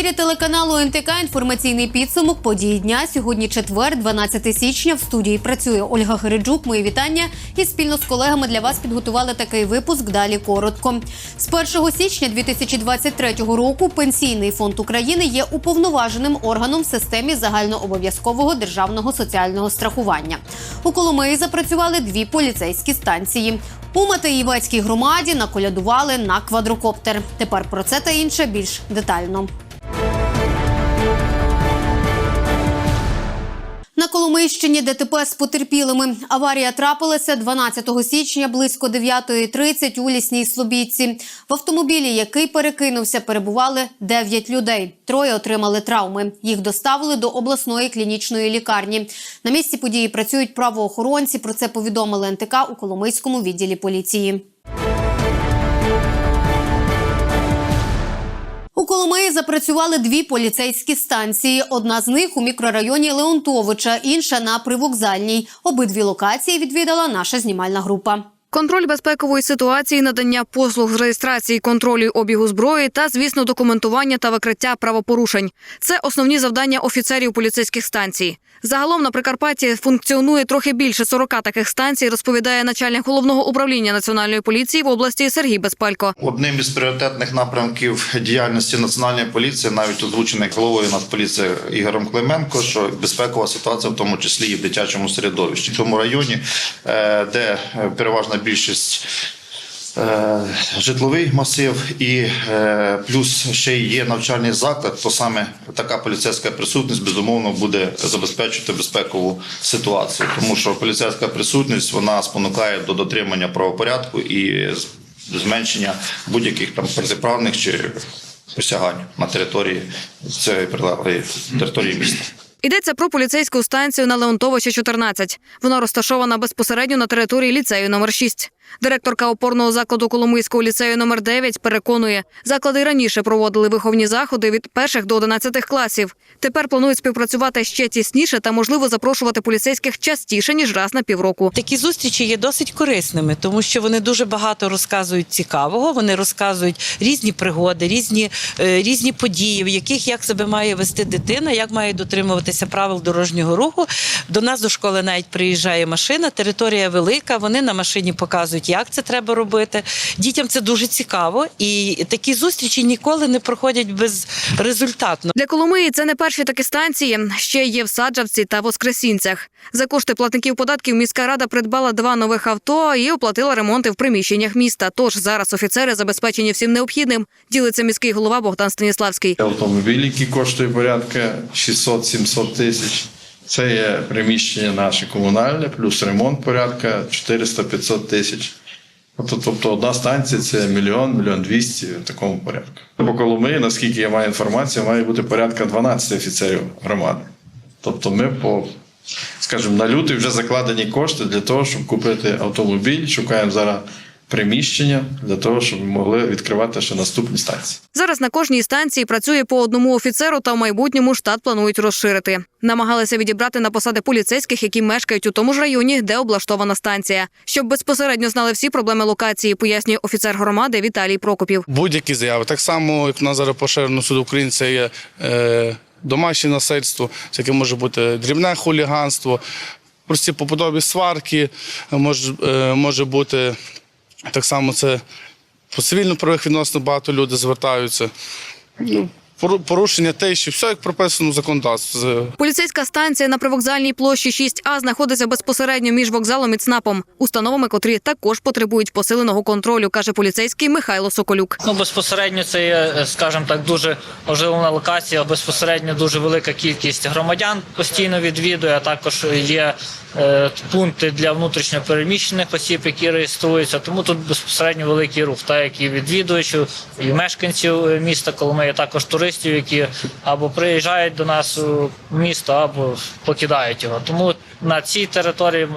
Ефірі телеканалу НТК інформаційний підсумок події дня. Сьогодні четвер, 12 січня. В студії працює Ольга Гереджук. Мої вітання. І спільно з колегами для вас підготували такий випуск. Далі коротко. З 1 січня 2023 року Пенсійний фонд України є уповноваженим органом в системі загальнообов'язкового державного соціального страхування. У Коломиї запрацювали дві поліцейські станції. У Матеївецькій громаді наколядували на квадрокоптер. Тепер про це та інше більш детально. На Коломийщині ДТП з потерпілими. Аварія трапилася 12 січня близько 9.30 у лісній Слобідці. В автомобілі, який перекинувся, перебували 9 людей. Троє отримали травми. Їх доставили до обласної клінічної лікарні. На місці події працюють правоохоронці. Про це повідомили НТК у Коломийському відділі поліції. Коломиї запрацювали дві поліцейські станції. Одна з них у мікрорайоні Леонтовича, інша на привокзальній. Обидві локації відвідала наша знімальна група. Контроль безпекової ситуації, надання послуг з реєстрації контролю обігу зброї та, звісно, документування та викриття правопорушень. Це основні завдання офіцерів поліцейських станцій. Загалом на Прикарпатті функціонує трохи більше 40 таких станцій, розповідає начальник головного управління національної поліції в області Сергій Безпалько. Одним із пріоритетних напрямків діяльності національної поліції, навіть озвучений головою Нацполіції Ігорем Клименко, що безпекова ситуація, в тому числі і в дитячому середовищі. В цьому районі, е, де е, переважна більшість. Е, Житловий масив і е, плюс ще є навчальний заклад, то саме така поліцейська присутність безумовно буде забезпечувати безпекову ситуацію, тому що поліцейська присутність вона спонукає до дотримання правопорядку і зменшення будь-яких там протиправних чи посягань на території цієї прилеглої території міста. Йдеться про поліцейську станцію на Леонтовича 14. Вона розташована безпосередньо на території ліцею номер 6. Директорка опорного закладу Коломийського ліцею номер 9 переконує, заклади раніше проводили виховні заходи від перших до 11 класів. Тепер планують співпрацювати ще тісніше та, можливо, запрошувати поліцейських частіше ніж раз на півроку. Такі зустрічі є досить корисними, тому що вони дуже багато розказують цікавого. Вони розказують різні пригоди, різні, е, різні події, в яких як себе має вести дитина, як має дотримуватися правил дорожнього руху. До нас до школи навіть приїжджає машина, територія велика. Вони на машині показують, як це треба робити. Дітям це дуже цікаво, і такі зустрічі ніколи не проходять безрезультатно. Для Коломиї це не перші такі станції. Ще є в Саджавці та Воскресінцях. За кошти платників податків міська рада придбала два нових авто і оплатила ремонти в приміщеннях міста. Тож зараз офіцери забезпечені всім необхідним. Ділиться міський голова Богдан Станіславський. Автомобіль, який коштує порядка 600-700 тисяч. Це є приміщення наше комунальне, плюс ремонт порядка 400-500 тисяч. Тобто, тобто одна станція це мільйон, мільйон двісті в такому порядку. По Коломиї, наскільки я маю інформацію, має бути порядка 12 офіцерів громади. Тобто ми по, скажімо, на лютий вже закладені кошти для того, щоб купити автомобіль. Шукаємо зараз приміщення для того, щоб ми могли відкривати ще наступні станції. Зараз на кожній станції працює по одному офіцеру, та в майбутньому штат планують розширити. Намагалися відібрати на посади поліцейських, які мешкають у тому ж районі, де облаштована станція, щоб безпосередньо знали всі проблеми локації, пояснює офіцер громади Віталій Прокопів. будь-які заяви. Так само, як на зараз поширено суд України, це є е, домашнє насильство, це яке може бути дрібне хуліганство, прості побутові сварки, може, е, може бути так само це по цивільно правих відносинах багато людей звертаються. Ну, порушення те, що все як прописано в законодавстві. Поліцейська станція на привокзальній площі 6А знаходиться безпосередньо між вокзалом і ЦНАПом, установами, котрі також потребують посиленого контролю, каже поліцейський Михайло Соколюк. Ну, безпосередньо це є, е, скажімо так, дуже важлива локація. Безпосередньо дуже велика кількість громадян постійно відвідує. а Також є е, пункти для внутрішньо переміщених осіб, які реєструються. Тому тут безпосередньо великий рух, так як і відвідувачів, і мешканців е, міста Коломиї, також туристів, які або приїжджають до нас у місто, або покидають його. Тому на цій території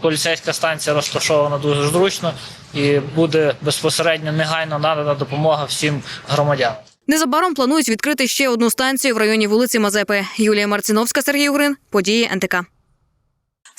поліцейська станція розташована дуже зручно і буде безпосередньо негайно надана допомога всім громадянам. Незабаром планують відкрити ще одну станцію в районі вулиці Мазепи. Юлія Марциновська, Сергій Угрин. Події НТК.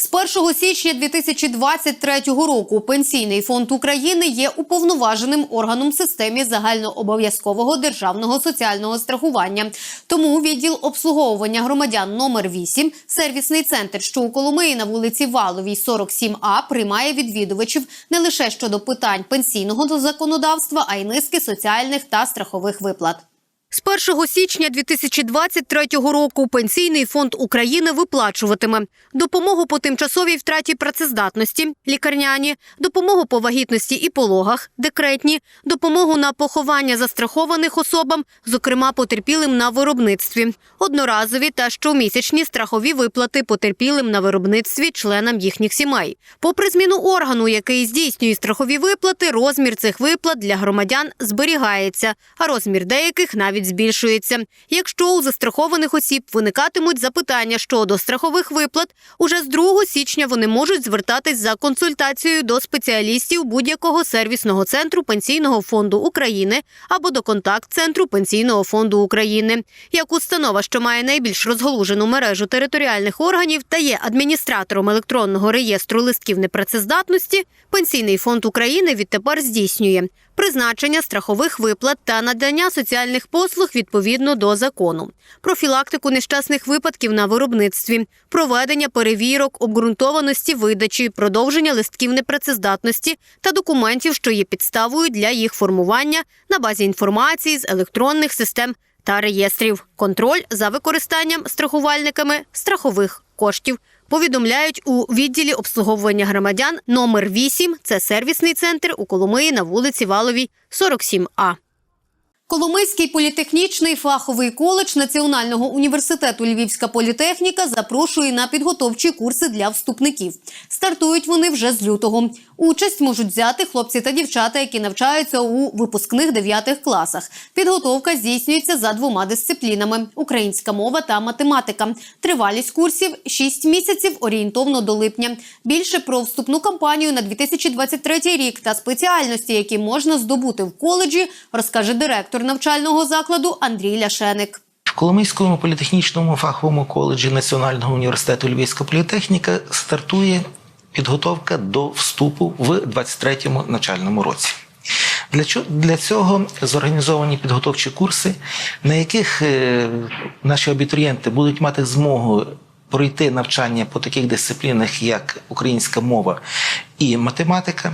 З 1 січня 2023 року Пенсійний фонд України є уповноваженим органом в системі загальнообов'язкового державного соціального страхування. Тому відділ обслуговування громадян номер 8 сервісний центр, що у Коломиї на вулиці Валовій, 47А, приймає відвідувачів не лише щодо питань пенсійного законодавства, а й низки соціальних та страхових виплат. З 1 січня 2023 року Пенсійний фонд України виплачуватиме допомогу по тимчасовій втраті працездатності, лікарняні, допомогу по вагітності і пологах, декретні, допомогу на поховання застрахованих особам, зокрема потерпілим на виробництві, одноразові та щомісячні страхові виплати потерпілим на виробництві членам їхніх сімей. Попри зміну органу, який здійснює страхові виплати, розмір цих виплат для громадян зберігається, а розмір деяких навіть збільшується. Якщо у застрахованих осіб виникатимуть запитання щодо страхових виплат, уже з 2 січня вони можуть звертатись за консультацією до спеціалістів будь-якого сервісного центру Пенсійного фонду України або до контакт-центру Пенсійного фонду України. Як установа, що має найбільш розгалужену мережу територіальних органів та є адміністратором електронного реєстру листків непрацездатності, Пенсійний фонд України відтепер здійснює призначення страхових виплат та надання соціальних послуг відповідно до закону, профілактику нещасних випадків на виробництві, проведення перевірок, обґрунтованості видачі, продовження листків непрацездатності та документів, що є підставою для їх формування на базі інформації з електронних систем та реєстрів, контроль за використанням страхувальниками страхових коштів. Повідомляють у відділі обслуговування громадян номер 8 – Це сервісний центр у Коломиї на вулиці Валовій, 47А. Коломийський політехнічний фаховий коледж Національного університету Львівська політехніка запрошує на підготовчі курси для вступників. Стартують вони вже з лютого. Участь можуть взяти хлопці та дівчата, які навчаються у випускних 9 класах. Підготовка здійснюється за двома дисциплінами: українська мова та математика. Тривалість курсів 6 місяців орієнтовно до липня. Більше про вступну кампанію на 2023 рік та спеціальності, які можна здобути в коледжі, розкаже директор навчального закладу Андрій Ляшеник. В Коломийському політехнічному фаховому коледжі Національного університету Львівська політехніка стартує підготовка до вступу в 23-му навчальному році. Для цього зорганізовані підготовчі курси, на яких е, наші абітурієнти будуть мати змогу пройти навчання по таких дисциплінах, як українська мова і математика,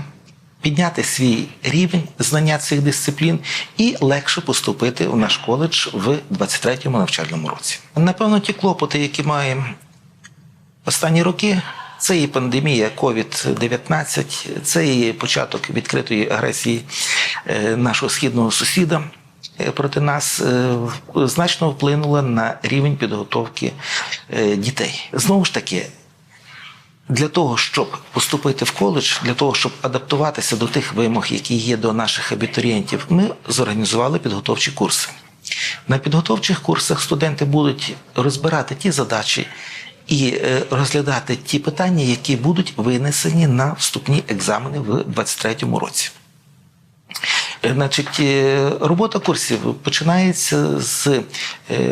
підняти свій рівень знання цих дисциплін і легше поступити в наш коледж в 23-му навчальному році. Напевно, ті клопоти, які маємо останні роки. Це і пандемія COVID-19, це і початок відкритої агресії е, нашого східного сусіда е, проти нас е, значно вплинула на рівень підготовки дітей. Знову ж таки, для того, щоб поступити в коледж, для того, щоб адаптуватися до тих вимог, які є до наших абітурієнтів, ми зорганізували підготовчі курси. На підготовчих курсах студенти будуть розбирати ті задачі і е, розглядати ті питання, які будуть винесені на вступні екзамени в 2023 році. Е, Значить, е, робота курсів починається з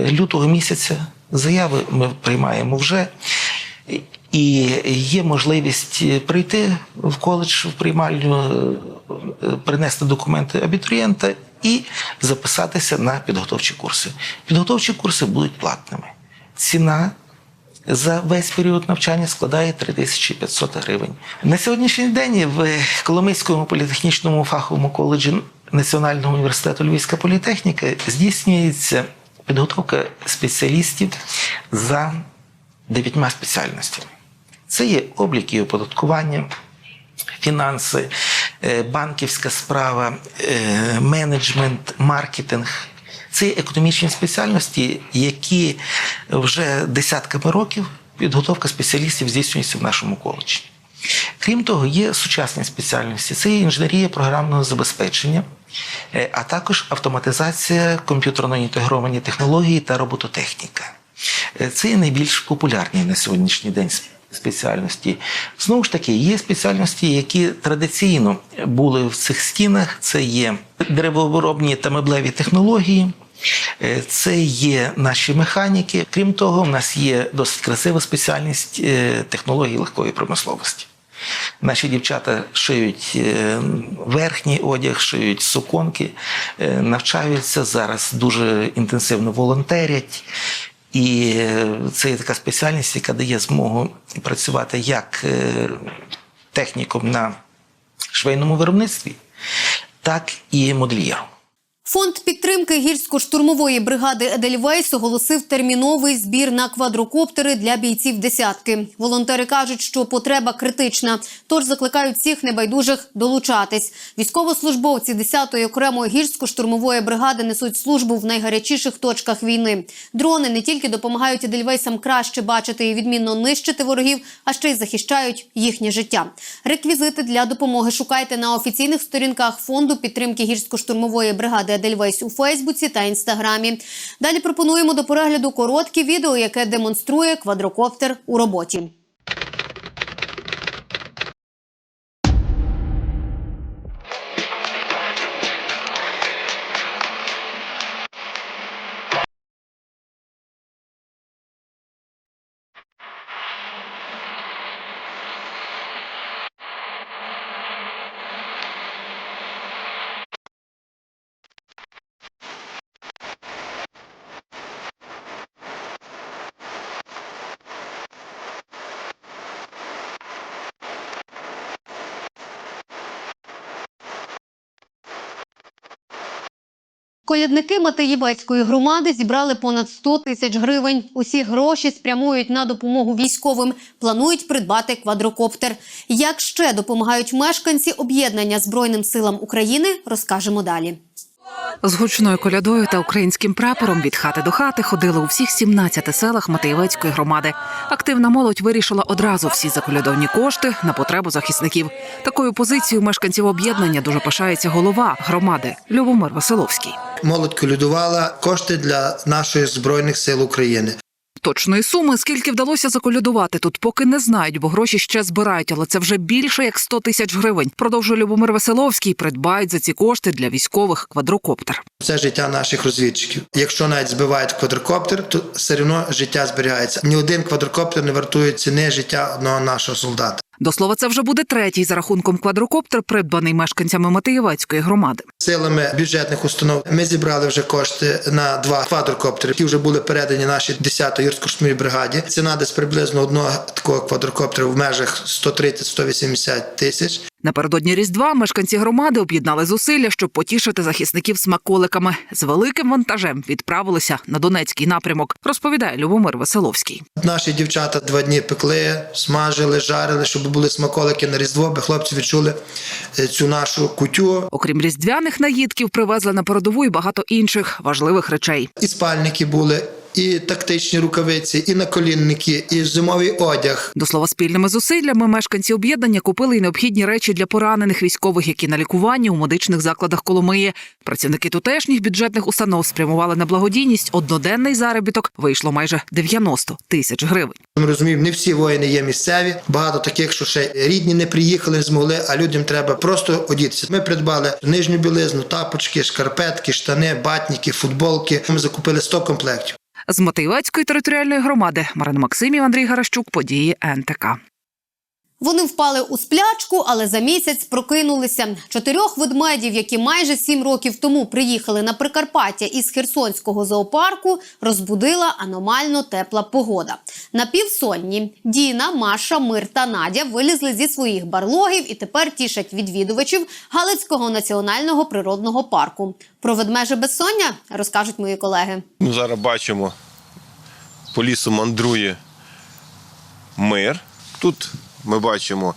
лютого місяця. Заяви ми приймаємо вже. І є можливість прийти в коледж в приймальню, е, принести документи абітурієнта і записатися на підготовчі курси. Підготовчі курси будуть платними. Ціна за весь період навчання складає 3500 гривень. На сьогоднішній день в Коломийському політехнічному фаховому коледжі Національного університету Львівська політехніка здійснюється підготовка спеціалістів за дев'ятьма спеціальностями. Це є облік і оподаткування, фінанси, е, банківська справа, е, менеджмент, маркетинг. Це економічні спеціальності, які вже десятками років підготовка спеціалістів здійснюється в нашому коледжі. Крім того, є сучасні спеціальності. Це є інженерія програмного забезпечення, е, а також автоматизація, комп'ютерно інтегровані технології та робототехніка. Е, Це найбільш популярні на сьогоднішній день спеціальності. Знову ж таки, є спеціальності, які традиційно були в цих стінах. Це є деревообробні та меблеві технології. Е, Це є наші механіки. Крім того, в нас є досить красива спеціальність е, технології легкої промисловості. Наші дівчата шиють верхній одяг, шиють суконки, навчаються зараз дуже інтенсивно волонтерять. І е, це є така спеціальність, яка дає змогу працювати як е, техніком на швейному виробництві, так і модельєром. Фонд підтримки гірсько-штурмової бригади Едельвейс оголосив терміновий збір на квадрокоптери для бійців десятки. Волонтери кажуть, що потреба критична, тож закликають всіх небайдужих долучатись. Військовослужбовці 10-ї окремої гірсько-штурмової бригади несуть службу в найгарячіших точках війни. Дрони не тільки допомагають Едельвейсам краще бачити і відмінно нищити ворогів, а ще й захищають їхнє життя. Реквізити для допомоги шукайте на офіційних сторінках фонду підтримки гірсько-штурмової бригади Едельвейс у Фейсбуці та Інстаграмі. Далі пропонуємо до перегляду коротке відео, яке демонструє квадрокоптер у роботі. Колядники Матеєвецької громади зібрали понад 100 тисяч гривень. Усі гроші спрямують на допомогу військовим. Планують придбати квадрокоптер. Як ще допомагають мешканці об'єднання Збройним силам України, розкажемо далі. З гучною колядою та українським прапором від хати до хати ходили у всіх 17 селах Матеєвецької громади. Активна молодь вирішила одразу всі заколядовні кошти на потребу захисників. Такою позицією мешканців об'єднання дуже пишається голова громади Любомир Василовський. Молодь колядувала кошти для нашої збройних сил України. Точної суми, скільки вдалося заколядувати, тут поки не знають, бо гроші ще збирають, але це вже більше як 100 тисяч гривень. Продовжує Любомир Василовський. Придбають за ці кошти для військових квадрокоптер. Це життя наших розвідчиків. Якщо навіть збивають квадрокоптер, то все одно життя зберігається. Ні один квадрокоптер не вартує ціни життя одного нашого солдата. До слова, це вже буде третій за рахунком квадрокоптер, придбаний мешканцями Матеєвецької громади. Силами бюджетних установ ми зібрали вже кошти на два квадрокоптери, які вже були передані нашій 10-ї юрсько-штурмовій бригаді. Ціна десь приблизно одного такого квадрокоптера в межах 130-180 тисяч. Напередодні Різдва мешканці громади об'єднали зусилля, щоб потішити захисників смаколиками. З великим вантажем відправилися на Донецький напрямок, розповідає Любомир Василовський. Наші дівчата два дні пекли, смажили, жарили, щоб були смаколики на різдво, аби хлопці відчули е, цю нашу кутю. Окрім різдвяних наїдків, привезли на передову і багато інших важливих речей. І спальники були, і тактичні рукавиці, і наколінники, і зимовий одяг. До слова, спільними зусиллями мешканці об'єднання купили й необхідні речі для поранених військових, які на лікуванні у медичних закладах Коломиї. Працівники тутешніх бюджетних установ спрямували на благодійність. Одноденний заробіток вийшло майже 90 тисяч гривень. Ми розуміємо, не всі воїни є місцеві. Багато таких, що ще рідні не приїхали, не змогли, а людям треба просто одітися. Ми придбали нижню білизну, тапочки, шкарпетки, штани, батніки, футболки. Ми закупили 100 комплектів. З Матеєвецької територіальної громади Марина Максимів, Андрій Гаращук, події НТК. Вони впали у сплячку, але за місяць прокинулися. Чотирьох ведмедів, які майже сім років тому приїхали на Прикарпаття із Херсонського зоопарку, розбудила аномально тепла погода. Напівсонні Діна, Маша, Мир та Надя вилізли зі своїх барлогів і тепер тішать відвідувачів Галицького національного природного парку. Про ведмеже безсоння розкажуть мої колеги. Ми зараз бачимо, по лісу мандрує мир. Тут ми бачимо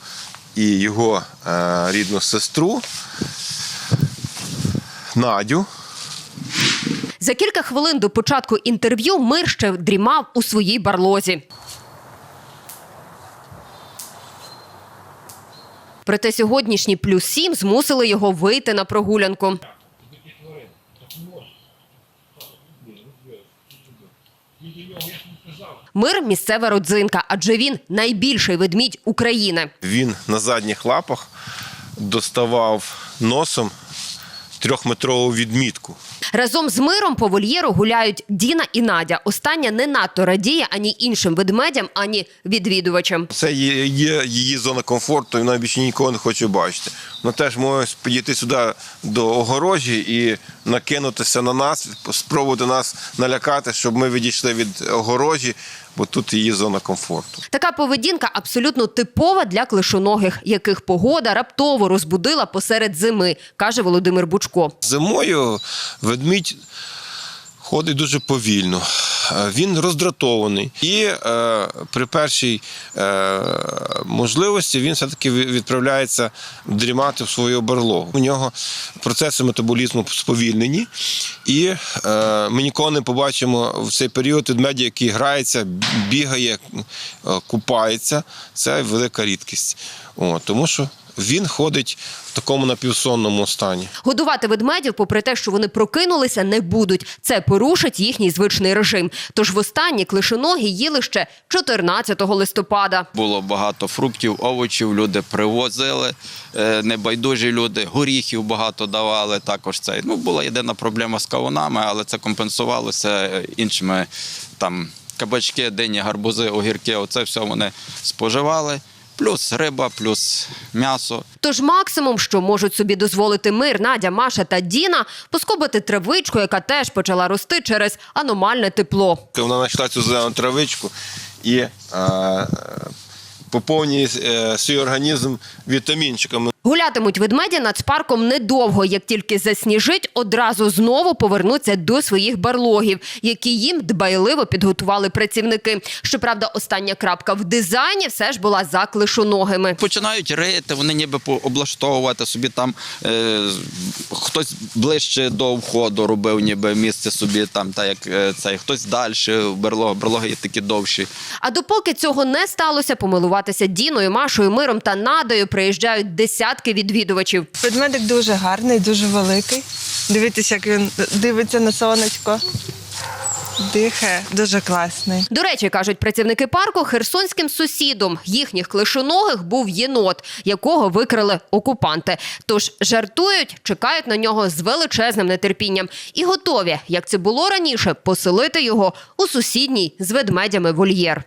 і його е, рідну сестру Надю. За кілька хвилин до початку інтерв'ю мир ще дрімав у своїй барлозі. Проте сьогоднішні плюс сім змусили його вийти на прогулянку. Мир місцева родзинка, адже він найбільший ведмідь України. Він на задніх лапах доставав носом трьохметрову відмітку. Разом з миром по вольєру гуляють Діна і Надя. Остання не надто радіє ані іншим ведмедям, ані відвідувачам. Це є, є її зона комфорту, і вона більше нікого не хоче бачити. Вона теж може підійти сюди до огорожі і накинутися на нас, спробувати нас налякати, щоб ми відійшли від огорожі, бо тут її зона комфорту. Така поведінка абсолютно типова для клишоногих, яких погода раптово розбудила посеред зими, каже Володимир Бучко. Зимою ведмідь ходить дуже повільно. Е, Він роздратований. І е, при першій е, можливості він все-таки відправляється дрімати в свою берлогу. У нього процеси метаболізму сповільнені, і е, ми ніколи не побачимо в цей період ведмедя, який грається, бігає, е, купається. Це велика рідкість. О, тому що він ходить в такому напівсонному стані. Годувати ведмедів, попри те, що вони прокинулися, не будуть. Це порушить їхній звичний режим. Тож востаннє клишоногі їли ще 14 листопада. Було багато фруктів, овочів, люди привозили, е, небайдужі люди, горіхів багато давали. Також це ну, була єдина проблема з кавунами, але це компенсувалося е, іншими там кабачки, дині, гарбузи, огірки. Оце все вони споживали. Плюс риба, плюс м'ясо. Тож максимум, що можуть собі дозволити мир, Надя, Маша та Діна, поскобити травичку, яка теж почала рости через аномальне тепло. Вона знайшла цю зелену травичку і е, е, поповнює е, свій організм вітамінчиками. Гулятимуть ведмеді над парком недовго. Як тільки засніжить, одразу знову повернуться до своїх барлогів, які їм дбайливо підготували працівники. Щоправда, остання крапка в дизайні все ж була за клишоногими. Починають рити, вони ніби облаштовувати собі там е, хтось ближче до входу робив, ніби місце собі там, та як е, цей, хтось далі, берлоги, берлоги такі довші. А допоки цього не сталося, помилуватися Діною, Машою, Миром та Надою приїжджають десятки відвідувачів. Ведмедик дуже гарний, дуже великий. Дивіться, як він дивиться на сонечко. Дихає, дуже класний. До речі, кажуть працівники парку, херсонським сусідом їхніх клишоногих був єнот, якого викрили окупанти. Тож жартують, чекають на нього з величезним нетерпінням і готові, як це було раніше, поселити його у сусідній з ведмедями вольєр.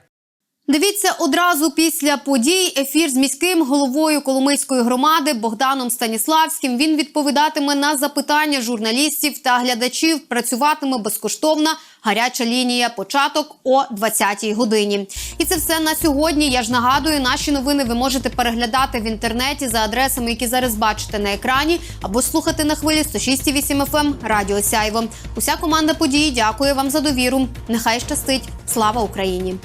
Дивіться одразу після подій ефір з міським головою Коломийської громади Богданом Станіславським. Він відповідатиме на запитання журналістів та глядачів. Працюватиме безкоштовна гаряча лінія. Початок о 20-й годині. І це все на сьогодні. Я ж нагадую, наші новини ви можете переглядати в інтернеті за адресами, які зараз бачите на екрані, або слухати на хвилі 106,8 FM ем Радіо Сяйво. Уся команда події дякує вам за довіру. Нехай щастить. Слава Україні!